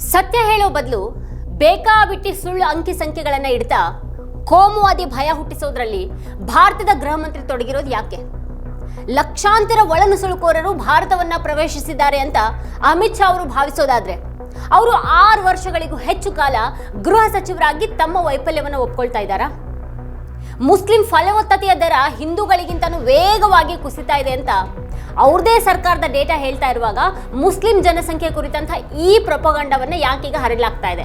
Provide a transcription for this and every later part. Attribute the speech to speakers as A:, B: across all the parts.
A: ಸತ್ಯ ಹೇಳೋ ಬದಲು ಬೇಕಾಬಿಟ್ಟಿ ಸುಳ್ಳು ಅಂಕಿ ಸಂಖ್ಯೆಗಳನ್ನ ಇಡ್ತಾ ಕೋಮುವಾದಿ ಭಯ ಹುಟ್ಟಿಸೋದ್ರಲ್ಲಿ ಭಾರತದ ಗೃಹ ಮಂತ್ರಿ ತೊಡಗಿರೋದು ಯಾಕೆ? ಲಕ್ಷಾಂತರ ಒಳನುಸುಳುಕೋರರು ಭಾರತವನ್ನ ಪ್ರವೇಶಿಸಿದ್ದಾರೆ ಅಂತ ಅಮಿತ್ ಶಾ ಅವರು ಭಾವಿಸೋದಾದ್ರೆ, ಅವರು ಆರು ವರ್ಷಗಳಿಗೂ ಹೆಚ್ಚು ಕಾಲ ಗೃಹ ಸಚಿವರಾಗಿ ತಮ್ಮ ವೈಫಲ್ಯವನ್ನು ಒಪ್ಕೊಳ್ತಾ ಇದ್ದಾರಾ? ಮುಸ್ಲಿಂ ಫಲವತ್ತತೆಯ ದರ ಹಿಂದೂಗಳಿಗಿಂತನೂ ವೇಗವಾಗಿ ಕುಸಿತಾ ಇದೆ ಅಂತ ಅವ್ರದೇ ಸರ್ಕಾರದ ಡೇಟಾ ಹೇಳ್ತಾ ಇರುವಾಗ ಮುಸ್ಲಿಂ ಜನಸಂಖ್ಯೆ ಕುರಿತಂತ ಈ ಪ್ರಪಗಂಡವನ್ನು ಯಾಕೀಗ ಹರಡಲಾಗ್ತಾ ಇದೆ?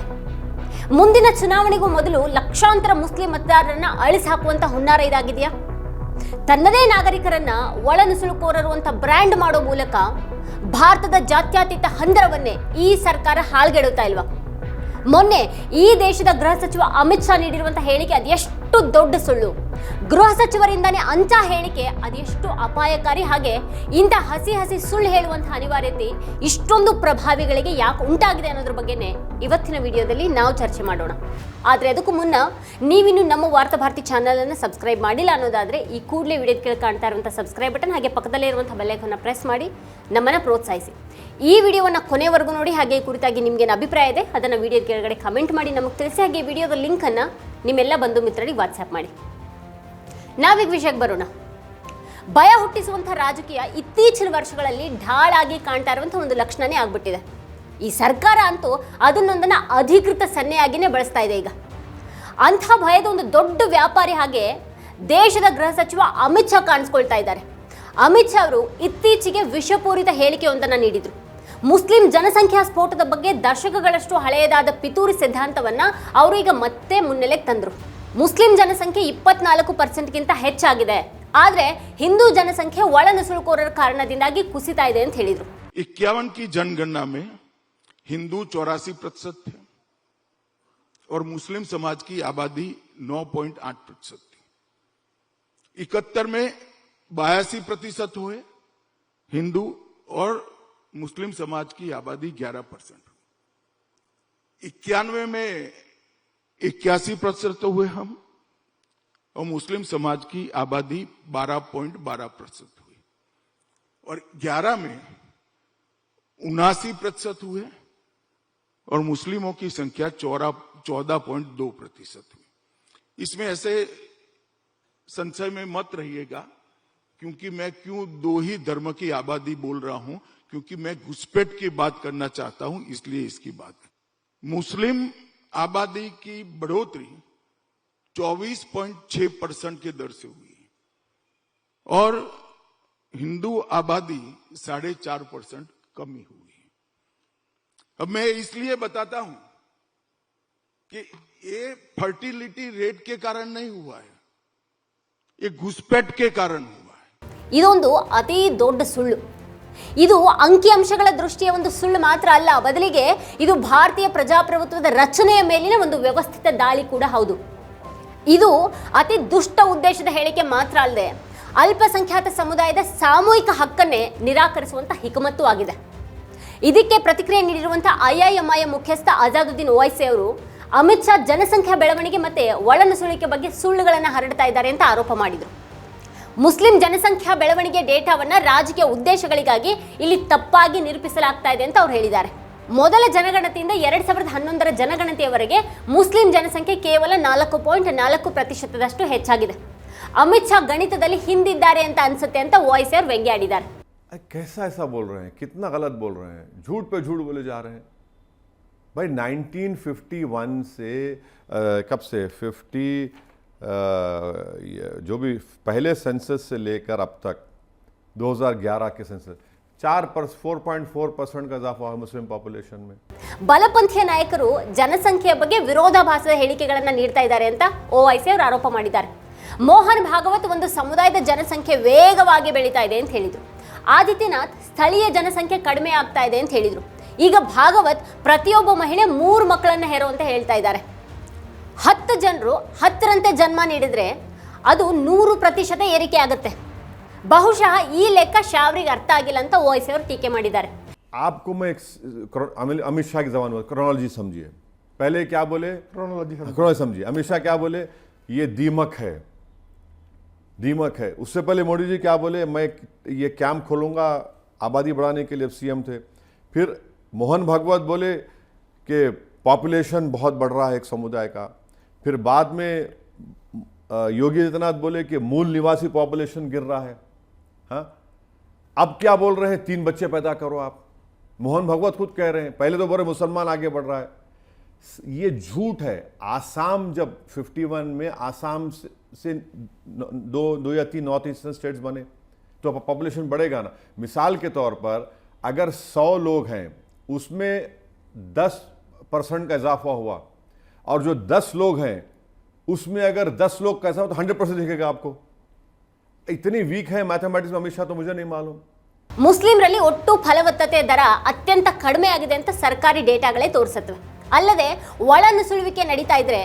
A: ಮುಂದಿನ ಚುನಾವಣೆಗೂ ಮೊದಲು ಲಕ್ಷಾಂತರ ಮುಸ್ಲಿಂ ಮತದಾರರನ್ನ ಅಳಿಸಿ ಹಾಕುವಂತ ಹುನ್ನಾರ ಇದಾಗಿದೆಯಾ? ತನ್ನದೇ ನಾಗರಿಕರನ್ನ ಒಳನುಸುಳುಕೋರರು ಅಂತ ಬ್ರ್ಯಾಂಡ್ ಮಾಡೋ ಮೂಲಕ ಭಾರತದ ಜಾತ್ಯತೀತ ಹಂದರವನ್ನೇ ಈ ಸರ್ಕಾರ ಹಾಳ್ಗೆಡುತ್ತಾ ಇಲ್ವಾ? ಮೊನ್ನೆ ಈ ದೇಶದ ಗೃಹ ಸಚಿವ ಅಮಿತ್ ಶಾ ನೀಡಿರುವಂತಹ ಹೇಳಿಕೆ ಅದೆಷ್ಟು ದೊಡ್ಡ ಸುಳ್ಳು. ಗೃಹ ಸಚಿವರಿಂದಾನೇ ಅಂಚ ಹೇಳಿಕೆ ಅದೆಷ್ಟು ಅಪಾಯಕಾರಿ ಹಾಗೆ ಇಂಥ ಹಸಿ ಹಸಿ ಸುಳ್ಳು ಹೇಳುವಂತಹ ಅನಿವಾರ್ಯತೆ ಇಷ್ಟೊಂದು ಪ್ರಭಾವಿಗಳಿಗೆ ಯಾಕೆ ಉಂಟಾಗಿದೆ ಅನ್ನೋದ್ರ ಬಗ್ಗೆನೇ ಇವತ್ತಿನ ವಿಡಿಯೋದಲ್ಲಿ ನಾವು ಚರ್ಚೆ ಮಾಡೋಣ. ಆದರೆ ಅದಕ್ಕೂ ಮುನ್ನ ನೀವಿನ್ನು ನಮ್ಮ ವಾರ್ತಾ ಭಾರತಿ ಚಾನಲ್ ಅನ್ನು ಸಬ್ಸ್ಕ್ರೈಬ್ ಮಾಡಿಲ್ಲ ಅನ್ನೋದಾದ್ರೆ ಈ ಕೂಡಲೇ ವಿಡಿಯೋ ಕೆಳಗೆ ಕಾಣ್ತಾ ಇರುವಂಥ ಸಬ್ಸ್ಕ್ರೈಬ್ ಬಟನ್ ಹಾಗೆ ಪಕ್ಕದಲ್ಲೇ ಇರುವಂಥ ಬೆಲ್ಲೈಕನ್ನು ಪ್ರೆಸ್ ಮಾಡಿ ನಮ್ಮನ್ನು ಪ್ರೋತ್ಸಾಹಿಸಿ. ಈ ವಿಡಿಯೋವನ್ನು ಕೊನೆವರೆಗೂ ನೋಡಿ ಹಾಗೆ ಕುರಿತಾಗಿ ನಿಮಗೇನು ಅಭಿಪ್ರಾಯ ಇದೆ ಅದನ್ನು ವಿಡಿಯೋ ಕೆಳಗಡೆ ಕಮೆಂಟ್ ಮಾಡಿ ನಮಗೆ ತಿಳಿಸಿ ಹಾಗೆ ವಿಡಿಯೋದ ಲಿಂಕನ್ನು ನಿಮ್ಮೆಲ್ಲ ಬಂಧು ಮಿತ್ರರಿಗೆ ವಾಟ್ಸ್ಆ್ಯಪ್ ಮಾಡಿ. ನಾವೀಗ ವಿಷಯಕ್ಕೆ ಬರೋಣ. ಭಯ ಹುಟ್ಟಿಸುವಂಥ ರಾಜಕೀಯ ಇತ್ತೀಚಿನ ವರ್ಷಗಳಲ್ಲಿ ಢಾಳಾಗಿ ಕಾಣ್ತಾ ಇರುವಂಥ ಒಂದು ಲಕ್ಷಣನೇ ಆಗ್ಬಿಟ್ಟಿದೆ. ಈ ಸರ್ಕಾರ ಅಂತೂ ಅದನ್ನೊಂದನ್ನು ಅಧಿಕೃತ ಸನ್ನೆಯಾಗಿನೇ ಬಳಸ್ತಾ ಇದೆ ಈಗ. ಅಂಥ ಭಯದ ಒಂದು ದೊಡ್ಡ ವ್ಯಾಪಾರಿ ಹಾಗೆ ದೇಶದ ಗೃಹ ಸಚಿವ ಅಮಿತ್ ಶಾ ಕಾಣಿಸ್ಕೊಳ್ತಾ ಇದ್ದಾರೆ. ಅಮಿತ್ ಶಾ ಅವರು ಇತ್ತೀಚೆಗೆ ವಿಷಪೂರಿತ ಹೇಳಿಕೆಯೊಂದನ್ನು ನೀಡಿದರು. ಮುಸ್ಲಿಂ ಜನಸಂಖ್ಯಾ ಸ್ಫೋಟದ ಬಗ್ಗೆ ದಶಕಗಳಷ್ಟು ಹಳೆಯದಾದ ಪಿತೂರಿ ಸಿದ್ಧಾಂತವನ್ನ ಅವರು ಈಗ ಮತ್ತೆ ಮುನ್ನೆಲೆಗೆ ತಂದರು ಮುಸ್ಲಿಂ ಜನಸಂಖ್ಯೆ ಇಪ್ಪತ್ನಾಲ್ಕು ಪರ್ಸೆಂಟ್ಗಿಂತ ಹೆಚ್ಚಾಗಿದೆ ಆದರೆ ಹಿಂದೂ ಜನಸಂಖ್ಯೆ ಒಳನುಸುಳುಕೋರರ ಕಾರಣದಿಂದಾಗಿ ಕುಸಿತಾ ಇದೆ ಅಂತ ಹೇಳಿದರು
B: इक्यावन की जनगणना में हिंदू चौरासी प्रतिशत थे और मुस्लिम समाज की आबादी 9.8 प्रतिशत थी इकहत्तर में बयासी प्रतिशत हुए हिंदू और मुस्लिम समाज की आबादी 11 परसेंट इक्यानवे में इक्यासी प्रतिशत हुए हम, और मुस्लिम समाज की आबादी 12.12 प्रतिशत हुई। और 11 में उनासी प्रतिशत हुए, और मुस्लिमों की संख्या चौरा, चौदह पॉइंट दो प्रतिशत हुई। इसमें ऐसे संशय में मत रहिएगा, क्योंकि मैं क्यों दो ही धर्म की आबादी बोल रहा हूँ क्योंकि मैं घुसपैठ की बात करना चाहता हूं इसलिए इसकी बात मुस्लिम आबादी की बढ़ोतरी 24.6 परसेंट के दर से हुई और हिंदू आबादी साढ़े चार परसेंट कमी हुई अब मैं इसलिए बताता हूं कि ये फर्टिलिटी रेट के कारण नहीं हुआ है ये घुसपैठ के कारण हुआ है
A: ಇದೊಂದು ಅತಿ ದೊಡ್ಡ ಸುಳ್ಳು ಇದು ಅಂಕಿಅಂಶಗಳ ದೃಷ್ಟಿಯ ಒಂದು ಸುಳ್ಳು ಮಾತ್ರ ಅಲ್ಲ, ಬದಲಿಗೆ ಇದು ಭಾರತೀಯ ಪ್ರಜಾಪ್ರಭುತ್ವದ ರಚನೆಯ ಮೇಲಿನ ಒಂದು ವ್ಯವಸ್ಥಿತ ದಾಳಿ ಕೂಡ ಹೌದು. ಇದು ಅತಿ ದುಷ್ಟ ಉದ್ದೇಶದ ಹೇಳಿಕೆ ಮಾತ್ರ ಅಲ್ಲದೆ ಅಲ್ಪಸಂಖ್ಯಾತ ಸಮುದಾಯದ ಸಾಮೂಹಿಕ ಹಕ್ಕನ್ನೇ ನಿರಾಕರಿಸುವಂಥ ಹಿಕಮತ್ತು ಆಗಿದೆ. ಇದಕ್ಕೆ ಪ್ರತಿಕ್ರಿಯೆ ನೀಡಿರುವಂತಹ ಐಐಎಂಐ ಮುಖ್ಯಸ್ಥ ಅಜಾದುದ್ದೀನ್ ಓವೈಸಿ ಅವರು ಅಮಿತ್ ಶಾ ಜನಸಂಖ್ಯಾ ಬೆಳವಣಿಗೆ ಮತ್ತೆ ಒಳನುಸುಳಿಕೆ ಬಗ್ಗೆ ಸುಳ್ಳುಗಳನ್ನು ಹರಡ್ತಾ ಇದ್ದಾರೆ ಅಂತ ಆರೋಪ ಮಾಡಿದರು. ಮುಸ್ಲಿಂ ಜನಸಂಖ್ಯಾ ಬೆಳವಣಿಗೆ ಡೇಟಾವನ್ನ ರಾಜಕೀಯ ಉದ್ದೇಶಗಳಿಗಾಗಿ ಇಲ್ಲಿ ತಪ್ಪಾಗಿ ನಿರೂಪಿಸಲಾಗ್ತಾ ಇದೆ ಅಂತ ಅವ್ರು ಹೇಳಿದ್ದಾರೆ ಮೊದಲ ಜನಗಣತಿಯಿಂದ ಎರಡ್ ಸಾವಿರದ ಹನ್ನೊಂದರ ಜನಗಣತಿಯವರೆಗೆ ಮುಸ್ಲಿಂ ಜನಸಂಖ್ಯೆ ಕೇವಲ ನಾಲ್ಕು ಪಾಯಿಂಟ್ ನಾಲ್ಕು ಪ್ರತಿಶತದಷ್ಟು ಹೆಚ್ಚಾಗಿದೆ ಅಮಿತ್ ಶಾ ಗಣಿತದಲ್ಲಿ ಹಿಂದಿದ್ದಾರೆ ಅಂತ ಅನ್ಸುತ್ತೆ ಅಂತ ಓವೈಸಿ ಅವರು ವ್ಯಂಗ್ಯಾಡಿದ್ದಾರೆ
C: अरे कैसा ऐसा बोल रहे हैं कितना गलत बोल रहे हैं झूठ पे झूठ बोले जा रहे हैं भाई 1951 से अ, कब से 50 ये जो भी पहले सेंसस से लेकर अब तक 2011 के सेंसस चार पर फोर पॉइंट फोर परसेंट का इजाफा हुआ मुस्लिम पॉपुलेशन में
A: ಬಲಪಂಥೀಯ ನಾಯಕರು ಜನಸಂಖ್ಯೆಯ ಬಗ್ಗೆ ವಿರೋಧಾಭಾಸದ ಹೇಳಿಕೆಗಳನ್ನ ನೀಡ್ತಾ ಇದ್ದಾರೆ ಅಂತ ಓವೈಸಿ ಅವರು ಆರೋಪ ಮಾಡಿದ್ದಾರೆ ಮೋಹನ್ ಭಾಗವತ್ ಒಂದು ಸಮುದಾಯದ ಜನಸಂಖ್ಯೆ ವೇಗವಾಗಿ ಬೆಳೀತಾ ಇದೆ ಅಂತ ಹೇಳಿದರು ಆದಿತ್ಯನಾಥ್ ಸ್ಥಳೀಯ ಜನಸಂಖ್ಯೆ ಕಡಿಮೆ ಆಗ್ತಾ ಇದೆ ಅಂತ ಹೇಳಿದರು ಈಗ ಭಾಗವತ್ ಪ್ರತಿಯೊಬ್ಬ ಮಹಿಳೆ ಮೂರು ಮಕ್ಕಳನ್ನ ಹೆರು ಅಂತ ಹೇಳ್ತಾ ಇದ್ದಾರೆ ಹತ್ತು ಜನರು ಹತ್ತರಂತೆ ಜನ್ಮ ನೀಡಿದ್ರೆ ಅದು ನೂರು ಪ್ರತಿಶತ ಏರಿಕೆ ಆಗುತ್ತೆ ಬಹುಶಃ ಈ ಲೆಕ್ಕ ಶಾವ್ರಿಗೆ ಅರ್ಥ ಆಗಿಲ್ಲ ಅಂತ ಓವೈಸಿ ಅವರು ಟೀಕೆ ಮಾಡಿದ್ದಾರೆ
C: आपको मैं एक स- क्रो- अमित अमित शाह की जबान में क्रोनोलॉजी समझिए पहले क्या बोले
D: क्रोनोलॉजी
C: क्रोनोलॉजी समझिए अमित शाह क्या बोले ये दीमक है दीमक है उससे पहले मोदी जी क्या बोले मैं ये कैंप खोलूंगा आबादी बढ़ाने के लिए सीएम थे फिर मोहन भागवत बोले कि पॉपुलेशन बहुत बढ़ रहा है एक समुदाय का फिर बाद में योगी आदित्यनाथ बोले कि मूल निवासी पॉपुलेशन गिर रहा है। हाँ? अब क्या बोल रहे हैं? तीन बच्चे पैदा करो आप। मोहन भगवत खुद कह रहे हैं पहले तो बोले मुसलमान आगे बढ़ रहा है। ये झूठ है। आसाम जब 51 में आसाम से, से दो दो या तीन नॉर्थ ईस्टर्न स्टेट्स बने तो पॉपुलेशन बढ़ेगा ना। मिसाल के तौर पर अगर 100 लोग हैं उसमें 10 परसेंट का इजाफा हुआ। और जो 10 लोग हैं उसमें अगर 10 लोग कैसा हो तो 100 परसेंट दिखेगा आपको इतनी वीक है मैथमेटिक्स में अमित शाह तो मुझे नहीं मालूम
A: ಮುಸ್ಲಿಂರಲ್ಲಿ ಒಟ್ಟು ಫಲವತ್ತತೆ ದರ ಅತ್ಯಂತ ಕಡಿಮೆ ಆಗಿದೆ ಅಂತ ಸರ್ಕಾರಿ ಡೇಟಾಗಳೇ ತೋರಿಸುತ್ತವೆ ಅಲ್ಲದೆ ಒಳನುಸುಳುವಿಕೆ ನಡೀತಾ ಇದ್ರೆ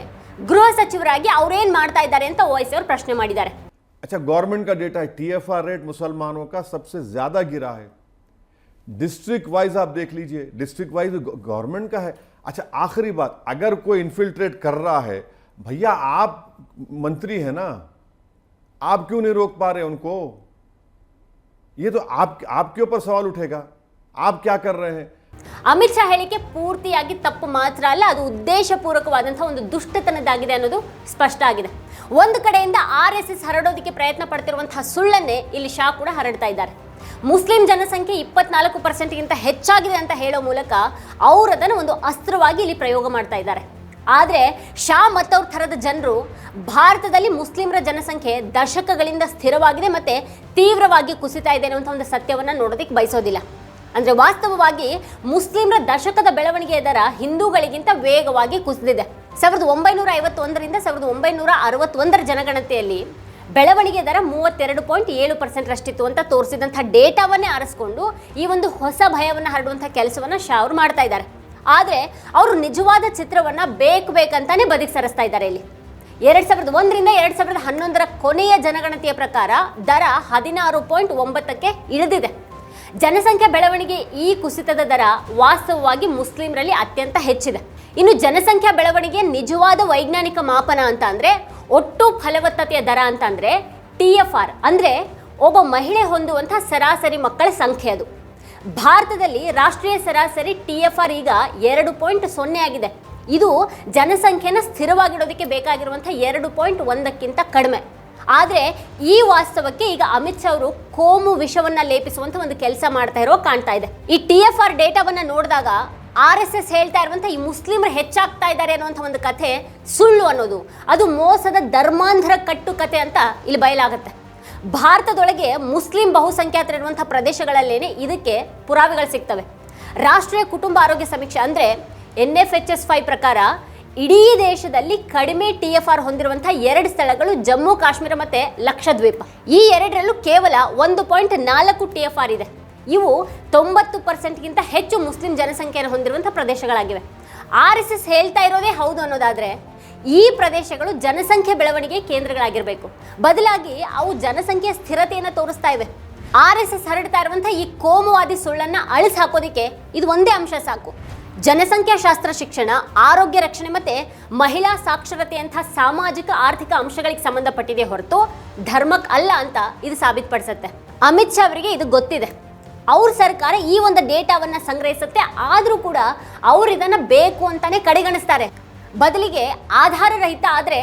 A: ಗೃಹ ಸಚಿವರಾಗಿ ಅವ್ರೇನ್ ಮಾಡ್ತಾ ಇದ್ದಾರೆ ಅಂತ ಓವೈಸಿ ಅವರು ಪ್ರಶ್ನೆ ಮಾಡಿದ್ದಾರೆ
C: अच्छा गवर्नमेंट का डेटा है टीएफआर रेट मुसलमानों का सबसे ज्यादा गिरा है डिस्ट्रिक्ट वाइज आप देख लीजिए डिस्ट्रिक्ट वाइज गवर्नमेंट का है अच्छा आखिरी बात अगर कोई इन्फिल्ट्रेट कर रहा है भैया आप मंत्री हैं ना आप क्यों नहीं रोक पा रहे उनको ये तो आप आपके ऊपर सवाल उठेगा आप क्या कर रहे हैं
A: ಅಮಿತ್ ಶಾ ಹೇಳಿಕೆ ಪೂರ್ತಿಯಾಗಿ ತಪ್ಪು ಮಾತ್ರ ಅಲ್ಲ ಅದು ಉದ್ದೇಶಪೂರ್ವಕವಾದಂತಹ ಒಂದು ದುಷ್ಟತನದಾಗಿದೆ ಅನ್ನೋದು ಸ್ಪಷ್ಟ ಆಗಿದೆ ಒಂದು ಕಡೆಯಿಂದ ಆರ್ ಎಸ್ ಎಸ್ ಹರಡೋದಕ್ಕೆ ಪ್ರಯತ್ನ ಪಡ್ತಿರುವಂತಹ ಸುಳ್ಳನ್ನೇ ಇಲ್ಲಿ ಶಾ ಕೂಡ ಹರಡ್ತಾ ಇದ್ದಾರೆ ಮುಸ್ಲಿಂ ಜನಸಂಖ್ಯೆ ಇಪ್ಪತ್ನಾಲ್ಕು ಪರ್ಸೆಂಟ್ಗಿಂತ ಹೆಚ್ಚಾಗಿದೆ ಅಂತ ಹೇಳೋ ಮೂಲಕ ಅವರು ಅದನ್ನು ಒಂದು ಅಸ್ತ್ರವಾಗಿ ಇಲ್ಲಿ ಪ್ರಯೋಗ ಮಾಡ್ತಾ ಇದ್ದಾರೆ. ಆದರೆ ಶಾ ಮತ್ತವ್ರ ಥರದ ಜನರು ಭಾರತದಲ್ಲಿ ಮುಸ್ಲಿಮರ ಜನಸಂಖ್ಯೆ ದಶಕಗಳಿಂದ ಸ್ಥಿರವಾಗಿದೆ ಮತ್ತು ತೀವ್ರವಾಗಿ ಕುಸಿತಾ ಇದೆ ಅನ್ನುವಂಥ ಒಂದು ಸತ್ಯವನ್ನು ನೋಡೋದಕ್ಕೆ ಬಯಸೋದಿಲ್ಲ. ಅಂದರೆ ವಾಸ್ತವವಾಗಿ ಮುಸ್ಲಿಮರ ದಶಕದ ಬೆಳವಣಿಗೆಯ ದರ ಹಿಂದೂಗಳಿಗಿಂತ ವೇಗವಾಗಿ ಕುಸಿದಿದೆ. ಸಾವಿರದ ಒಂಬೈನೂರ ಐವತ್ತೊಂದರಿಂದ ಸಾವಿರದ ಒಂಬೈನೂರ ಅರವತ್ತೊಂದರ ಜನಗಣತಿಯಲ್ಲಿ ಬೆಳವಣಿಗೆ ದರ ಮೂವತ್ತೆರಡು ಪಾಯಿಂಟ್ ಏಳು ಪರ್ಸೆಂಟ್ ರಷ್ಟಿತ್ತು ಅಂತ ತೋರಿಸಿದಂಥ ಡೇಟಾವನ್ನೇ ಆರಿಸ್ಕೊಂಡು ಈ ಒಂದು ಹೊಸ ಭಯವನ್ನು ಹರಡುವಂಥ ಕೆಲಸವನ್ನು ಶಾ ಅವರು ಮಾಡ್ತಾ ಇದ್ದಾರೆ. ಆದರೆ ಅವರು ನಿಜವಾದ ಚಿತ್ರವನ್ನು ಬೇಕು ಬೇಕಂತಾನೆ ಬದಿಗೆ ಸರಿಸ್ತಾ ಇದ್ದಾರೆ ಇಲ್ಲಿ. ಎರಡು ಸಾವಿರದ ಒಂದರಿಂದ ಎರಡು ಸಾವಿರದ ಹನ್ನೊಂದರ ಕೊನೆಯ ಜನಗಣತಿಯ ಪ್ರಕಾರ ದರ ಹದಿನಾರು ಪಾಯಿಂಟ್ ಒಂಬತ್ತಕ್ಕೆ ಇಳಿದಿದೆ. ಜನಸಂಖ್ಯಾ ಬೆಳವಣಿಗೆ ಈ ಕುಸಿತದ ದರ ವಾಸ್ತವವಾಗಿ ಮುಸ್ಲಿಮರಲ್ಲಿ ಅತ್ಯಂತ ಹೆಚ್ಚಿದೆ. ಇನ್ನು ಜನಸಂಖ್ಯಾ ಬೆಳವಣಿಗೆ ನಿಜವಾದ ವೈಜ್ಞಾನಿಕ ಮಾಪನ ಅಂತ ಅಂದರೆ ಒಟ್ಟು ಫಲವತ್ತತೆಯ ದರ ಅಂತ ಅಂದರೆ ಟಿ ಎಫ್ ಆರ್. ಅಂದರೆ ಒಬ್ಬ ಮಹಿಳೆ ಹೊಂದುವಂಥ ಸರಾಸರಿ ಮಕ್ಕಳ ಸಂಖ್ಯೆ ಅದು. ಭಾರತದಲ್ಲಿ ರಾಷ್ಟ್ರೀಯ ಸರಾಸರಿ ಟಿ ಎಫ್ ಆರ್ ಈಗ ಎರಡು ಪಾಯಿಂಟ್ ಸೊನ್ನೆ ಆಗಿದೆ. ಇದು ಜನಸಂಖ್ಯೆನ ಸ್ಥಿರವಾಗಿಡೋದಕ್ಕೆ ಬೇಕಾಗಿರುವಂಥ ಎರಡು ಪಾಯಿಂಟ್ ಒಂದಕ್ಕಿಂತ ಕಡಿಮೆ. ಆದರೆ ಈ ವಾಸ್ತವಕ್ಕೆ ಈಗ ಅಮಿತ್ ಶಾ ಅವರು ಕೋಮು ವಿಷವನ್ನು ಲೇಪಿಸುವಂಥ ಒಂದು ಕೆಲಸ ಮಾಡ್ತಾ ಇರೋ ಕಾಣ್ತಾ ಇದೆ. ಈ ಟಿ ಎಫ್ ಆರ್ ಡೇಟಾವನ್ನು ನೋಡಿದಾಗ ಆರ್ ಎಸ್ ಎಸ್ ಹೇಳ್ತಾ ಇರುವಂಥ ಈ ಮುಸ್ಲಿಮರು ಹೆಚ್ಚಾಗ್ತಾ ಇದ್ದಾರೆ ಅನ್ನುವಂಥ ಒಂದು ಕಥೆ ಸುಳ್ಳು ಅನ್ನೋದು. ಅದು ಮೋಸದ ಧರ್ಮಾಂಧರ ಕಟ್ಟು ಕತೆ ಅಂತ ಇಲ್ಲಿ ಬಯಲಾಗುತ್ತೆ. ಭಾರತದೊಳಗೆ ಮುಸ್ಲಿಂ ಬಹುಸಂಖ್ಯಾತರಿರುವಂತಹ ಪ್ರದೇಶಗಳಲ್ಲೇನೆ ಇದಕ್ಕೆ ಪುರಾವೆಗಳು ಸಿಗ್ತವೆ. ರಾಷ್ಟ್ರೀಯ ಕುಟುಂಬ ಆರೋಗ್ಯ ಸಮೀಕ್ಷೆ ಅಂದ್ರೆ N F H S five ಪ್ರಕಾರ ಇಡೀ ದೇಶದಲ್ಲಿ ಕಡಿಮೆ ಟಿ ಎಫ್ ಆರ್ ಹೊಂದಿರುವಂಥ ಎರಡು ಸ್ಥಳಗಳು ಜಮ್ಮು, ಕಾಶ್ಮೀರ ಮತ್ತೆ ಲಕ್ಷದ್ವೀಪ. ಈ ಎರಡರಲ್ಲೂ ಕೇವಲ ಒಂದು ಪಾಯಿಂಟ್ ನಾಲ್ಕು ಟಿ ಎಫ್ ಆರ್ ಇದೆ. ಇವು ತೊಂಬತ್ತು ಪರ್ಸೆಂಟ್ಗಿಂತ ಹೆಚ್ಚು ಮುಸ್ಲಿಂ ಜನಸಂಖ್ಯೆಯನ್ನು ಹೊಂದಿರುವಂಥ ಪ್ರದೇಶಗಳಾಗಿವೆ. ಆರ್ ಎಸ್ ಎಸ್ ಹೇಳ್ತಾ ಇರೋದೇ ಹೌದು ಅನ್ನೋದಾದರೆ ಈ ಪ್ರದೇಶಗಳು ಜನಸಂಖ್ಯೆ ಬೆಳವಣಿಗೆ ಕೇಂದ್ರಗಳಾಗಿರಬೇಕು. ಬದಲಾಗಿ ಅವು ಜನಸಂಖ್ಯೆಯ ಸ್ಥಿರತೆಯನ್ನು ತೋರಿಸ್ತಾ ಇವೆ. ಆರ್ ಎಸ್ ಎಸ್ ಹರಡ್ತಾ ಇರುವಂಥ ಈ ಕೋಮುವಾದಿ ಸುಳ್ಳನ್ನು ಅಳಿಸಿ ಹಾಕೋದಿಕ್ಕೆ ಇದು ಒಂದೇ ಅಂಶ ಸಾಕು. ಜನಸಂಖ್ಯಾಶಾಸ್ತ್ರ ಶಿಕ್ಷಣ, ಆರೋಗ್ಯ ರಕ್ಷಣೆ ಮತ್ತೆ ಮಹಿಳಾ ಸಾಕ್ಷರತೆಯಂಥ ಸಾಮಾಜಿಕ ಆರ್ಥಿಕ ಅಂಶಗಳಿಗೆ ಸಂಬಂಧಪಟ್ಟಿದೆ ಹೊರತು ಧರ್ಮಕ್ಕೆ ಅಲ್ಲ ಅಂತ ಇದು ಸಾಬೀತುಪಡಿಸುತ್ತೆ. ಅಮಿತ್ ಶಾ ಅವರಿಗೆ ಇದು ಗೊತ್ತಿದೆ. ಅವ್ರ ಸರ್ಕಾರ ಈ ಒಂದು ಡೇಟಾವನ್ನ ಸಂಗ್ರಹಿಸುತ್ತೆ, ಆದರೂ ಕೂಡ ಅವ್ರು ಇದನ್ನ ಬೇಕು ಅಂತಾನೆ ಕಡೆಗಣಿಸ್ತಾರೆ. ಬದಲಿಗೆ ಆಧಾರ ರಹಿತ ಆದ್ರೆ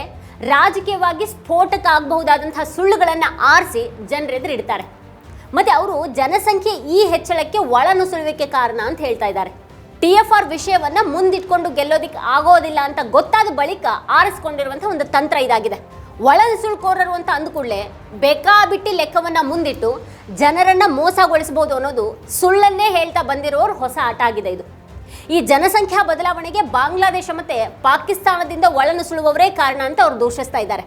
A: ರಾಜಕೀಯವಾಗಿ ಸ್ಫೋಟಕ ಆಗಬಹುದಾದಂತಹ ಸುಳ್ಳುಗಳನ್ನು ಆರಿಸಿ ಜನರೆದುರು ಇಡ್ತಾರೆ. ಮತ್ತೆ ಅವರು ಜನಸಂಖ್ಯೆ ಈ ಹೆಚ್ಚಳಕ್ಕೆ ಒಳನುಸುಳುವಿಕೆ ಕಾರಣ ಅಂತ ಹೇಳ್ತಾ ಇದ್ದಾರೆ. ಟಿ ಎಫ್ ಆರ್ ವಿಷಯವನ್ನು ಮುಂದಿಟ್ಕೊಂಡು ಗೆಲ್ಲೋದಿಕ್ಕೆ ಆಗೋದಿಲ್ಲ ಅಂತ ಗೊತ್ತಾದ ಬಳಿಕ ಆರಿಸ್ಕೊಂಡಿರುವಂಥ ಒಂದು ತಂತ್ರ ಇದಾಗಿದೆ. ಒಳನುಸುಳುಕೋರರು ಅಂತ ಅಂದುಕೊಳ್ಳೆ ಬೇಕಾಬಿಟ್ಟಿ ಲೆಕ್ಕವನ್ನ ಮುಂದಿಟ್ಟು ಜನರನ್ನ ಮೋಸಗೊಳಿಸಬಹುದು ಅನ್ನೋದು ಸುಳ್ಳನ್ನೇ ಹೇಳ್ತಾ ಬಂದಿರೋರು ಹೊಸ ಆಟ ಆಗಿದೆ ಇದು. ಈ ಜನಸಂಖ್ಯಾ ಬದಲಾವಣೆಗೆ ಬಾಂಗ್ಲಾದೇಶ ಮತ್ತೆ ಪಾಕಿಸ್ತಾನದಿಂದ ಒಳನುಸುಳುವವರೇ ಕಾರಣ ಅಂತ ಅವ್ರು ದೂಷಿಸ್ತಾ ಇದ್ದಾರೆ.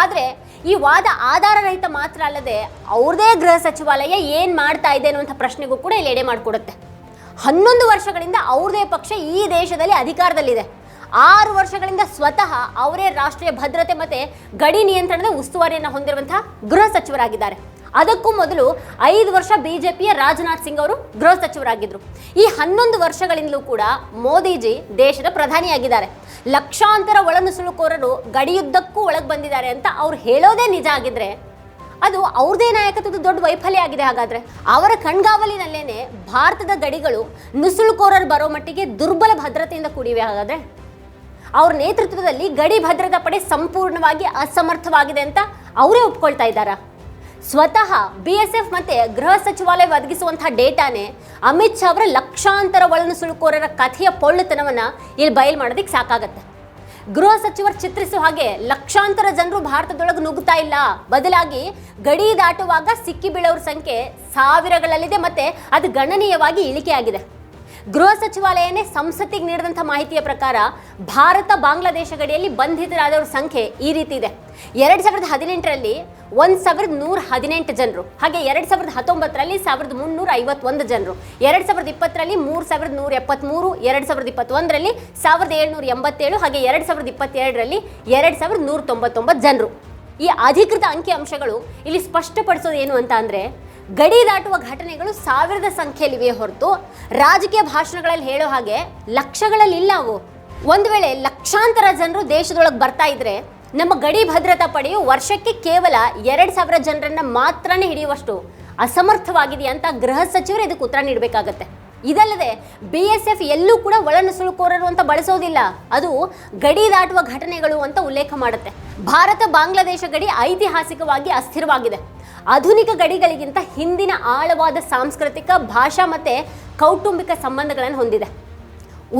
A: ಆದರೆ ಈ ವಾದ ಆಧಾರ ರಹಿತ ಮಾತ್ರ ಅಲ್ಲದೆ ಅವ್ರದೇ ಗೃಹ ಸಚಿವಾಲಯ ಏನು ಮಾಡ್ತಾ ಇದೆ ಅನ್ನುವಂಥ ಪ್ರಶ್ನೆಗೂ ಕೂಡ ಇಲ್ಲಿ ಎಡೆ ಮಾಡಿಕೊಡುತ್ತೆ. ಹನ್ನೊಂದು ವರ್ಷಗಳಿಂದ ಅವ್ರದೇ ಪಕ್ಷ ಈ ದೇಶದಲ್ಲಿ ಅಧಿಕಾರದಲ್ಲಿದೆ. ಆರು ವರ್ಷಗಳಿಂದ ಸ್ವತಃ ಅವರೇ ರಾಷ್ಟ್ರೀಯ ಭದ್ರತೆ ಮತ್ತೆ ಗಡಿ ನಿಯಂತ್ರಣದ ಉಸ್ತುವಾರಿಯನ್ನು ಹೊಂದಿರುವಂತಹ ಗೃಹ ಸಚಿವರಾಗಿದ್ದಾರೆ. ಅದಕ್ಕೂ ಮೊದಲು ಐದು ವರ್ಷ ಬಿಜೆಪಿಯ ರಾಜನಾಥ್ ಸಿಂಗ್ ಅವರು ಗೃಹ ಸಚಿವರಾಗಿದ್ದರು ಈ ಹನ್ನೊಂದು ವರ್ಷಗಳಿಂದಲೂ ಕೂಡ ಮೋದಿಜಿ ದೇಶದ ಪ್ರಧಾನಿಯಾಗಿದ್ದಾರೆ. ಲಕ್ಷಾಂತರ ಒಳನುಸುಳುಕೋರರು ಗಡಿಯುದ್ದಕ್ಕೂ ಒಳಗೆ ಬಂದಿದ್ದಾರೆ ಅಂತ ಅವ್ರು ಹೇಳೋದೇ ನಿಜ ಆಗಿದ್ರೆ ಅದು ಅವ್ರದೇ ನಾಯಕತ್ವದ ದೊಡ್ಡ ವೈಫಲ್ಯ ಆಗಿದೆ ಹಾಗಾದ್ರೆ. ಅವರ ಕಣ್ಗಾವಲಿನಲ್ಲೇನೆ ಭಾರತದ ಗಡಿಗಳು ನುಸುಳುಕೋರರು ಬರೋ ಮಟ್ಟಿಗೆ ದುರ್ಬಲ ಭದ್ರತೆಯಿಂದ ಕೂಡಿವೆ ಹಾಗಾದ್ರೆ. ಅವ್ರ ನೇತೃತ್ವದಲ್ಲಿ ಗಡಿ ಭದ್ರತಾ ಪಡೆ ಸಂಪೂರ್ಣವಾಗಿ ಅಸಮರ್ಥವಾಗಿದೆ ಅಂತ ಅವರೇ ಒಪ್ಕೊಳ್ತಾ ಇದ್ದಾರಾ? ಸ್ವತಃ ಬಿ ಎಸ್ ಎಫ್ ಮತ್ತೆ ಗೃಹ ಸಚಿವಾಲಯ ಒದಗಿಸುವಂತಹ ಡೇಟಾನೇ ಅಮಿತ್ ಶಾ ಅವರ ಲಕ್ಷಾಂತರ ಒಳನುಸುಳುಕೋರರ ಕಥೆಯ ಪೊಳ್ಳುತನವನ್ನ ಇಲ್ಲಿ ಬಯಲು ಮಾಡೋದಕ್ಕೆ ಸಾಕಾಗತ್ತೆ. ಗೃಹ ಸಚಿವರು ಚಿತ್ರಿಸುವ ಹಾಗೆ ಲಕ್ಷಾಂತರ ಜನರು ಭಾರತದೊಳಗೆ ನುಗ್ತಾ ಇಲ್ಲ. ಬದಲಾಗಿ ಗಡಿ ದಾಟುವಾಗ ಸಿಕ್ಕಿ ಬೀಳೋರ ಸಂಖ್ಯೆ ಸಾವಿರಗಳಲ್ಲಿದೆ ಮತ್ತೆ ಅದು ಗಣನೀಯವಾಗಿ ಇಳಿಕೆಯಾಗಿದೆ. ಗೃಹ ಸಚಿವಾಲಯನೇ ಸಂಸತ್ತಿಗೆ ನೀಡಿದಂಥ ಮಾಹಿತಿಯ ಪ್ರಕಾರ ಭಾರತ ಬಾಂಗ್ಲಾದೇಶ ಗಡಿಯಲ್ಲಿ ಬಂಧಿತರಾದವರ ಸಂಖ್ಯೆ ಈ ರೀತಿ ಇದೆ. ಎರಡು ಸಾವಿರದ ಹದಿನೆಂಟರಲ್ಲಿ ಒಂದು ಸಾವಿರದ ನೂರ ಹದಿನೆಂಟು ಜನರು, ಹಾಗೆ ಎರಡು ಸಾವಿರದ ಹತ್ತೊಂಬತ್ತರಲ್ಲಿ ಸಾವಿರದ ಮುನ್ನೂರ ಐವತ್ತೊಂದು ಜನರು, ಎರಡು ಸಾವಿರದ ಇಪ್ಪತ್ತರಲ್ಲಿ ಮೂರು ಸಾವಿರದ ನೂರ ಎಪ್ಪತ್ತ್ಮೂರು, ಎರಡು ಸಾವಿರದ ಇಪ್ಪತ್ತೊಂದರಲ್ಲಿ ಸಾವಿರದ ಏಳ್ನೂರ ಎಂಬತ್ತೇಳು, ಹಾಗೆ ಎರಡು ಸಾವಿರದ ಇಪ್ಪತ್ತೆರಡರಲ್ಲಿ ಎರಡು ಸಾವಿರದ ನೂರ ತೊಂಬತ್ತೊಂಬತ್ತು ಜನರು. ಈ ಅಧಿಕೃತ ಅಂಕಿಅಂಶಗಳು ಇಲ್ಲಿ ಸ್ಪಷ್ಟಪಡಿಸೋದು ಏನು ಅಂತ ಅಂದರೆ ಗಡಿ ದಾಟುವ ಘಟನೆಗಳು ಸಾವಿರದ ಸಂಖ್ಯೆಯಲ್ಲಿವೆ ಹೊರತು ರಾಜಕೀಯ ಭಾಷಣಗಳಲ್ಲಿ ಹೇಳೋ ಹಾಗೆ ಲಕ್ಷಗಳಲ್ಲಿ ಇಲ್ಲ ಅವು. ಒಂದು ವೇಳೆ ಲಕ್ಷಾಂತರ ಜನರು ದೇಶದೊಳಗೆ ಬರ್ತಾ ಇದ್ರೆ ನಮ್ಮ ಗಡಿ ಭದ್ರತಾ ಪಡೆಯು ವರ್ಷಕ್ಕೆ ಕೇವಲ ಎರಡು ಸಾವಿರ ಜನರನ್ನ ಮಾತ್ರನೇ ಹಿಡಿಯುವಷ್ಟು ಅಸಮರ್ಥವಾಗಿದೆ ಅಂತ ಗೃಹ ಸಚಿವರು ಇದಕ್ಕೆ ಉತ್ತರ ನೀಡಬೇಕಾಗತ್ತೆ. ಇದಲ್ಲದೆ ಬಿ ಎಸ್ ಎಫ್ ಎಲ್ಲೂ ಕೂಡ ಒಳನುಸುಳುಕೋರರು ಅಂತ ಬಳಸೋದಿಲ್ಲ. ಅದು ಗಡಿ ದಾಟುವ ಘಟನೆಗಳು ಅಂತ ಉಲ್ಲೇಖ ಮಾಡುತ್ತೆ. ಭಾರತ ಬಾಂಗ್ಲಾದೇಶ ಗಡಿ ಐತಿಹಾಸಿಕವಾಗಿ ಅಸ್ಥಿರವಾಗಿದೆ. ಆಧುನಿಕ ಗಡಿಗಳಿಗಿಂತ ಹಿಂದಿನ ಆಳವಾದ ಸಾಂಸ್ಕೃತಿಕ ಭಾಷಾ ಮತ್ತು ಕೌಟುಂಬಿಕ ಸಂಬಂಧಗಳನ್ನು ಹೊಂದಿದೆ.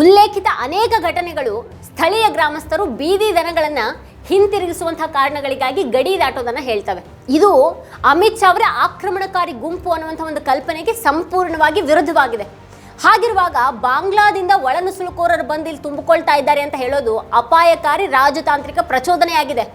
A: ಉಲ್ಲೇಖಿತ ಅನೇಕ ಘಟನೆಗಳು ಸ್ಥಳೀಯ ಗ್ರಾಮಸ್ಥರು ಬೀದಿ ದನಗಳನ್ನು ಹಿಂತಿರುಗಿಸುವಂತಹ ಕಾರಣಗಳಿಗಾಗಿ ಗಡಿ ದಾಟೋದನ್ನು ಹೇಳ್ತವೆ. ಇದು ಅಮಿತ್ ಶಾ ಅವರ ಆಕ್ರಮಣಕಾರಿ ಗುಂಪು ಅನ್ನುವಂಥ ಒಂದು ಕಲ್ಪನೆಗೆ ಸಂಪೂರ್ಣವಾಗಿ ವಿರುದ್ಧವಾಗಿದೆ. ಹಾಗಿರುವಾಗ ಬಾಂಗ್ಲಾದಿಂದ ಒಳನುಸುಳುಕೋರರು ಬಂದು ಇಲ್ಲಿ ತುಂಬಿಕೊಳ್ತಾ ಇದ್ದಾರೆ ಅಂತ ಹೇಳೋದು ಅಪಾಯಕಾರಿ ರಾಜತಾಂತ್ರಿಕ ಪ್ರಚೋದನೆಯಾಗಿದೆ.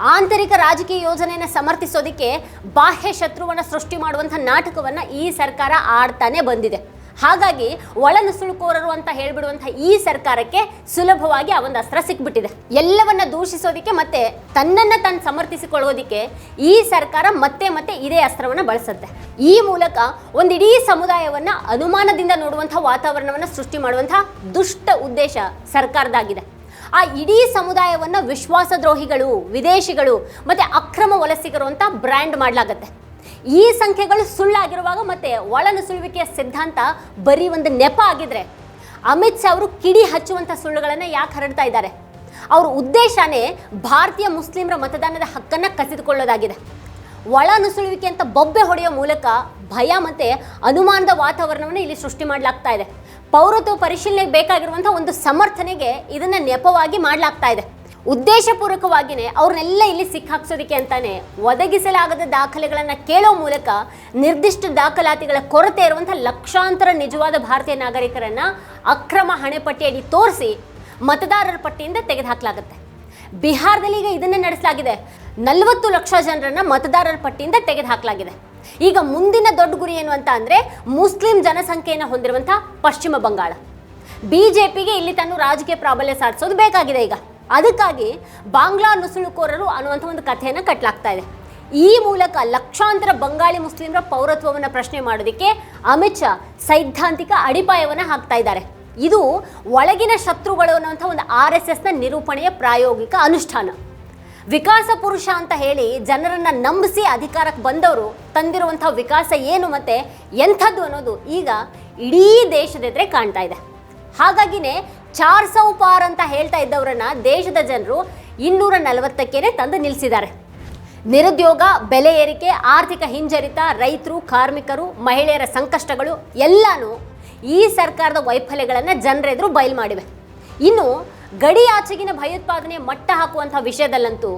A: ಆಂತರಿಕ ರಾಜಕೀಯ ಯೋಜನೆಯನ್ನು ಸಮರ್ಥಿಸೋದಕ್ಕೆ ಬಾಹ್ಯ ಶತ್ರುವನ್ನ ಸೃಷ್ಟಿ ಮಾಡುವಂಥ ನಾಟಕವನ್ನು ಈ ಸರ್ಕಾರ ಆಡ್ತಾನೆ ಬಂದಿದೆ. ಹಾಗಾಗಿ ಒಳನುಸುಳುಕೋರರು ಅಂತ ಹೇಳ್ಬಿಡುವಂಥ ಈ ಸರ್ಕಾರಕ್ಕೆ ಸುಲಭವಾಗಿ ಆ ಒಂದು ಅಸ್ತ್ರ ಸಿಕ್ಬಿಟ್ಟಿದೆ. ಎಲ್ಲವನ್ನ ದೂಷಿಸೋದಕ್ಕೆ ಮತ್ತೆ ತನ್ನನ್ನ ತಾನು ಸಮರ್ಥಿಸಿಕೊಳ್ಳೋದಕ್ಕೆ ಈ ಸರ್ಕಾರ ಮತ್ತೆ ಮತ್ತೆ ಇದೇ ಅಸ್ತ್ರವನ್ನ ಬಳಸುತ್ತೆ. ಈ ಮೂಲಕ ಒಂದಿಡೀ ಸಮುದಾಯವನ್ನ ಅನುಮಾನದಿಂದ ನೋಡುವಂಥ ವಾತಾವರಣವನ್ನ ಸೃಷ್ಟಿ ಮಾಡುವಂಥ ದುಷ್ಟ ಉದ್ದೇಶ ಸರ್ಕಾರದಾಗಿದೆ. ಆ ಇಡೀ ಸಮುದಾಯವನ್ನು ವಿಶ್ವಾಸದ್ರೋಹಿಗಳು, ವಿದೇಶಿಗಳು, ಮತ್ತು ಅಕ್ರಮ ವಲಸಿಗರು ಅಂತ ಬ್ರ್ಯಾಂಡ್ ಮಾಡಲಾಗತ್ತೆ. ಈ ಸಂಖ್ಯೆಗಳು ಸುಳ್ಳಾಗಿರುವಾಗ ಮತ್ತೆ ಒಳನುಸುಳುವಿಕೆಯ ಸಿದ್ಧಾಂತ ಬರೀ ಒಂದು ನೆಪ ಆಗಿದ್ರೆ ಅಮಿತ್ ಶಾ ಅವರು ಕಿಡಿ ಹಚ್ಚುವಂಥ ಸುಳ್ಳುಗಳನ್ನು ಯಾಕೆ ಹರಡ್ತಾ ಇದ್ದಾರೆ? ಅವ್ರ ಉದ್ದೇಶನೇ ಭಾರತೀಯ ಮುಸ್ಲಿಮರ ಮತದಾನದ ಹಕ್ಕನ್ನು ಕಸಿದುಕೊಳ್ಳೋದಾಗಿದೆ. ಒಳ ನುಸುಳುವಿಕೆ ಅಂತ ಬೊಬ್ಬೆ ಹೊಡೆಯೋ ಮೂಲಕ ಭಯ ಮತ್ತು ಅನುಮಾನದ ವಾತಾವರಣವನ್ನು ಇಲ್ಲಿ ಸೃಷ್ಟಿ ಮಾಡಲಾಗ್ತಾ ಇದೆ. ಪೌರತ್ವ ಪರಿಶೀಲನೆಗೆ ಬೇಕಾಗಿರುವಂಥ ಒಂದು ಸಮರ್ಥನೆಗೆ ಇದನ್ನು ನೆಪವಾಗಿ ಮಾಡಲಾಗ್ತಾ ಇದೆ. ಉದ್ದೇಶಪೂರ್ವಕವಾಗಿಯೇ ಅವ್ರನ್ನೆಲ್ಲ ಇಲ್ಲಿ ಸಿಕ್ಕಾಕ್ಸೋದಕ್ಕೆ ಅಂತಾನೆ ಒದಗಿಸಲಾಗದ ದಾಖಲೆಗಳನ್ನು ಕೇಳೋ ಮೂಲಕ ನಿರ್ದಿಷ್ಟ ದಾಖಲಾತಿಗಳ ಕೊರತೆ ಇರುವಂಥ ಲಕ್ಷಾಂತರ ನಿಜವಾದ ಭಾರತೀಯ ನಾಗರಿಕರನ್ನ ಅಕ್ರಮ ಹಣೆಪಟ್ಟಿಯಡಿ ತೋರಿಸಿ ಮತದಾರರ ಪಟ್ಟಿಯಿಂದ ತೆಗೆದುಹಾಕಲಾಗುತ್ತೆ. ಬಿಹಾರದಲ್ಲಿ ಈಗ ಇದನ್ನೇ ನಡೆಸಲಾಗಿದೆ. ನಲವತ್ತು ಲಕ್ಷ ಜನರನ್ನ ಮತದಾರರ ಪಟ್ಟಿಯಿಂದ ತೆಗೆದುಹಾಕಲಾಗಿದೆ. ಈಗ ಮುಂದಿನ ದೊಡ್ಡ ಗುರಿ ಏನು ಅಂತ ಅಂದರೆ ಮುಸ್ಲಿಂ ಜನಸಂಖ್ಯೆಯನ್ನು ಹೊಂದಿರುವಂಥ ಪಶ್ಚಿಮ ಬಂಗಾಳ. ಬಿ ಜೆ ಪಿಗೆ ಇಲ್ಲಿ ತನ್ನ ರಾಜಕೀಯ ಪ್ರಾಬಲ್ಯ ಸಾಧಿಸೋದು ಬೇಕಾಗಿದೆ ಈಗ. ಅದಕ್ಕಾಗಿ ಬಾಂಗ್ಲಾ ನುಸುಳುಕೋರರು ಅನ್ನುವಂಥ ಒಂದು ಕಥೆಯನ್ನು ಕಟ್ಟಲಾಗ್ತಾ ಇದೆ. ಈ ಮೂಲಕ ಲಕ್ಷಾಂತರ ಬಂಗಾಳಿ ಮುಸ್ಲಿಮರ ಪೌರತ್ವವನ್ನು ಪ್ರಶ್ನೆ ಮಾಡೋದಕ್ಕೆ ಅಮಿತ್ ಶಾ ಸೈದ್ಧಾಂತಿಕ ಅಡಿಪಾಯವನ್ನು ಹಾಕ್ತಾ ಇದ್ದಾರೆ. ಇದು ಒಳಗಿನ ಶತ್ರುಗಳು ಅನ್ನುವಂಥ ಒಂದು ಆರ್ ಎಸ್ ಎಸ್ನ ನಿರೂಪಣೆಯ ಪ್ರಾಯೋಗಿಕ ಅನುಷ್ಠಾನ. ವಿಕಾಸ ಪುರುಷ ಅಂತ ಹೇಳಿ ಜನರನ್ನ ನಂಬಿಸಿ ಅಧಿಕಾರಕ್ಕೆ ಬಂದವರು ತಂದಿರುವಂಥ ವಿಕಾಸ ಏನು ಮತ್ತೆ ಎಂಥದ್ದು ಅನ್ನೋದು ಈಗ ಇಡೀ ದೇಶದ ಕಾಣ್ತಾ ಇದೆ. ಹಾಗಾಗಿನೇ ಚಾರ್ ಸೌ ಅಂತ ಹೇಳ್ತಾ ಇದ್ದವರನ್ನ ದೇಶದ ಜನರು ಇನ್ನೂರ ನಲವತ್ತಕ್ಕೇನೆ ತಂದು ನಿಲ್ಲಿಸಿದ್ದಾರೆ. ನಿರುದ್ಯೋಗ, ಬೆಲೆ ಏರಿಕೆ, ಆರ್ಥಿಕ ಹಿಂಜರಿತ ರೈತರು, ಕಾರ್ಮಿಕರು, ಮಹಿಳೆಯರ ಸಂಕಷ್ಟಗಳು ಎಲ್ಲಾನು ಈ ಸರ್ಕಾರದ ವೈಫಲ್ಯಗಳನ್ನು ಜನರೆದುರು ಬಯಲು ಮಾಡಿವೆ. ಇನ್ನು ಗಡಿ ಆಚೆಗಿನ ಭಯೋತ್ಪಾದನೆ ಮಟ್ಟ ಹಾಕುವಂತಹ ವಿಷಯದಲ್ಲಂತೂ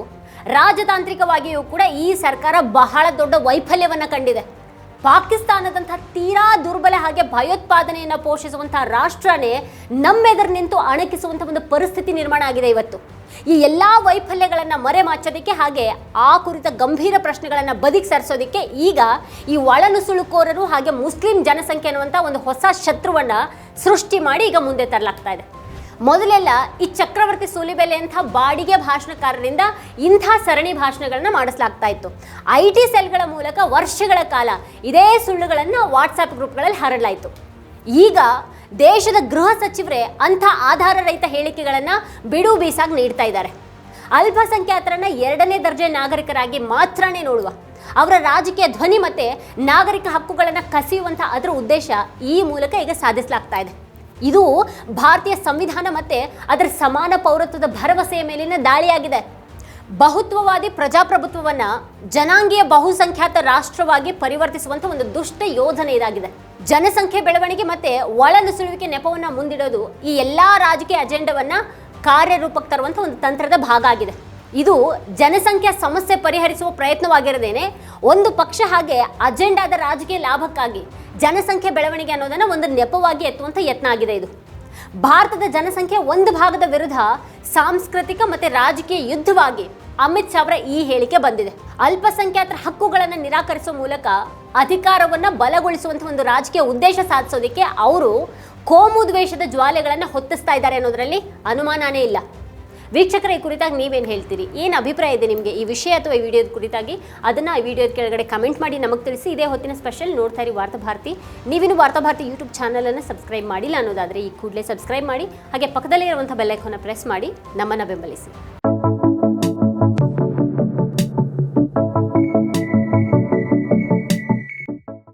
A: ರಾಜತಾಂತ್ರಿಕವಾಗಿಯೂ ಕೂಡ ಈ ಸರ್ಕಾರ ಬಹಳ ದೊಡ್ಡ ವೈಫಲ್ಯವನ್ನ ಕಂಡಿದೆ. ಪಾಕಿಸ್ತಾನದಂತಹ ತೀರಾ ದುರ್ಬಲ ಹಾಗೆ ಭಯೋತ್ಪಾದನೆಯನ್ನು ಪೋಷಿಸುವಂತಹ ರಾಷ್ಟ್ರನೇ ನಮ್ಮೆದುರು ನಿಂತು ಅಣಕಿಸುವಂಥ ಒಂದು ಪರಿಸ್ಥಿತಿ ನಿರ್ಮಾಣ ಆಗಿದೆ ಇವತ್ತು. ಈ ಎಲ್ಲ ವೈಫಲ್ಯಗಳನ್ನು ಮರೆಮಾಚೋದಕ್ಕೆ ಹಾಗೆ ಆ ಕುರಿತ ಗಂಭೀರ ಪ್ರಶ್ನೆಗಳನ್ನು ಬದಿಗೆ ಸರಿಸೋದಕ್ಕೆ ಈಗ ಈ ಒಳನುಸುಳುಕೋರರು ಹಾಗೆ ಮುಸ್ಲಿಂ ಜನಸಂಖ್ಯೆ ಅನ್ನುವಂಥ ಒಂದು ಹೊಸ ಶತ್ರುವನ್ನ ಸೃಷ್ಟಿ ಮಾಡಿ ಈಗ ಮುಂದೆ ತರಲಾಗ್ತಾ ಇದೆ. ಮೊದಲೆಲ್ಲ ಈ ಚಕ್ರವರ್ತಿ ಸೂಲಿಬೆಲೆ ಅಂತ ಬಾಡಿಗೆ ಭಾಷಣಕಾರರಿಂದ ಇಂಥ ಸರಣಿ ಭಾಷಣಗಳನ್ನ ಮಾಡಿಸ್ಲಾಗ್ತಾ ಇತ್ತು. ಐ ಟಿ ಸೆಲ್ಗಳ ಮೂಲಕ ವರ್ಷಗಳ ಕಾಲ ಇದೇ ಸುಳ್ಳುಗಳನ್ನು ವಾಟ್ಸಪ್ ಗ್ರೂಪ್ಗಳಲ್ಲಿ ಹರಡಲಾಯಿತು. ಈಗ ದೇಶದ ಗೃಹ ಸಚಿವರೇ ಅಂಥ ಆಧಾರರಹಿತ ಹೇಳಿಕೆಗಳನ್ನು ಬಿಡು ಬೀಸಾಗಿ ನೀಡ್ತಾ ಇದ್ದಾರೆ. ಅಲ್ಪಸಂಖ್ಯಾತರನ್ನ ಎರಡನೇ ದರ್ಜೆ ನಾಗರಿಕರಾಗಿ ಮಾತ್ರನೇ ನೋಡುವ. ಅವರ ರಾಜಕೀಯ ಧ್ವನಿ ಮತ್ತೆ ನಾಗರಿಕ ಹಕ್ಕುಗಳನ್ನು ಕಸಿಯುವಂಥ ಅದರ ಉದ್ದೇಶ ಈ ಮೂಲಕ ಈಗ ಸಾಧಿಸಲಾಗ್ತಾ ಇದೆ. ಇದು ಭಾರತೀಯ ಸಂವಿಧಾನ ಮತ್ತೆ ಅದರ ಸಮಾನ ಪೌರತ್ವದ ಭರವಸೆಯ ಮೇಲಿನ ದಾಳಿಯಾಗಿದೆ. ಬಹುತ್ವವಾದಿ ಪ್ರಜಾಪ್ರಭುತ್ವವನ್ನು ಜನಾಂಗೀಯ ಬಹುಸಂಖ್ಯಾತ ರಾಷ್ಟ್ರವಾಗಿ ಪರಿವರ್ತಿಸುವಂಥ ಒಂದು ದುಷ್ಟ ಯೋಜನೆ ಇದಾಗಿದೆ. ಜನಸಂಖ್ಯೆ ಬೆಳವಣಿಗೆ ಮತ್ತೆ ಒಳನುಸುಳುವಿಕೆ ನೆಪವನ್ನು ಮುಂದಿಡೋದು ಈ ಎಲ್ಲ ರಾಜಕೀಯ ಅಜೆಂಡವನ್ನ ಕಾರ್ಯರೂಪಕ್ಕೆ ತರುವಂಥ ಒಂದು ತಂತ್ರದ ಭಾಗ ಆಗಿದೆ. ಇದು ಜನಸಂಖ್ಯಾ ಸಮಸ್ಯೆ ಪರಿಹರಿಸುವ ಪ್ರಯತ್ನವಾಗಿರದೇನೆ ಒಂದು ಪಕ್ಷ ಹಾಗೆ ಅಜೆಂಡಾದ ರಾಜಕೀಯ ಲಾಭಕ್ಕಾಗಿ ಜನಸಂಖ್ಯೆ ಬೆಳವಣಿಗೆ ಅನ್ನೋದನ್ನು ಒಂದು ನೆಪವಾಗಿ ಎತ್ತುವಂಥ ಯತ್ನ ಆಗಿದೆ ಇದು. ಭಾರತದ ಜನಸಂಖ್ಯೆ ಒಂದು ಭಾಗದ ವಿರುದ್ಧ ಸಾಂಸ್ಕೃತಿಕ ಮತ್ತು ರಾಜಕೀಯ ಯುದ್ಧವಾಗಿ ಅಮಿತ್ ಶಾ ಅವರ ಈ ಹೇಳಿಕೆ ಬಂದಿದೆ. ಅಲ್ಪಸಂಖ್ಯಾತರ ಹಕ್ಕುಗಳನ್ನು ನಿರಾಕರಿಸುವ ಮೂಲಕ ಅಧಿಕಾರವನ್ನು ಬಲಗೊಳಿಸುವಂಥ ಒಂದು ರಾಜಕೀಯ ಉದ್ದೇಶ ಸಾಧಿಸೋದಕ್ಕೆ ಅವರು ಕೋಮು ದ್ವೇಷದ ಜ್ವಾಲೆಗಳನ್ನು ಹೊತ್ತಿಸ್ತಾ ಇದ್ದಾರೆ ಅನ್ನೋದರಲ್ಲಿ ಅನುಮಾನನೇ ಇಲ್ಲ. ವೀಕ್ಷಕರ ಈ ಕುರಿತಾಗಿ ನೀವೇನು ಹೇಳ್ತೀರಿ? ಏನು ಅಭಿಪ್ರಾಯ ಇದೆ ನಿಮಗೆ ಈ ವಿಷಯ ಅಥವಾ ಈ ವಿಡಿಯೋದ ಕುರಿತಾಗಿ? ಅದನ್ನು ಈ ವಿಡಿಯೋದ ಕೆಳಗಡೆ ಕಮೆಂಟ್ ಮಾಡಿ ನಮಗೆ ತಿಳಿಸಿ. ಇದೇ ಹೊತ್ತಿನ ಸ್ಪೆಷಲ್ ನೋಡ್ತಾ ಇರಿ ವಾರ್ತಾ ನೀವಿನ ವಾರ್ತಾಭಾರತಿ ವಾರ್ತಾ ಭಾರತಿ ಯೂಟ್ಯೂಬ್ ಚಾನಲನ್ನು ಸಬ್ಸ್ಕ್ರೈಬ್ ಮಾಡಿಲ್ಲ ಅನ್ನೋದಾದರೆ ಈ ಕೂಡಲೇ ಸಬ್ಸ್ಕ್ರೈಬ್ ಮಾಡಿ. ಹಾಗೆ ಪಕ್ಕದಲ್ಲೇ ಇರುವಂಥ ಬೆಲ್ಲೈಕನ್ನ ಪ್ರೆಸ್ ಮಾಡಿ. ನಮ್ಮನ್ನು ಬೆಂಬಲಿಸಿ.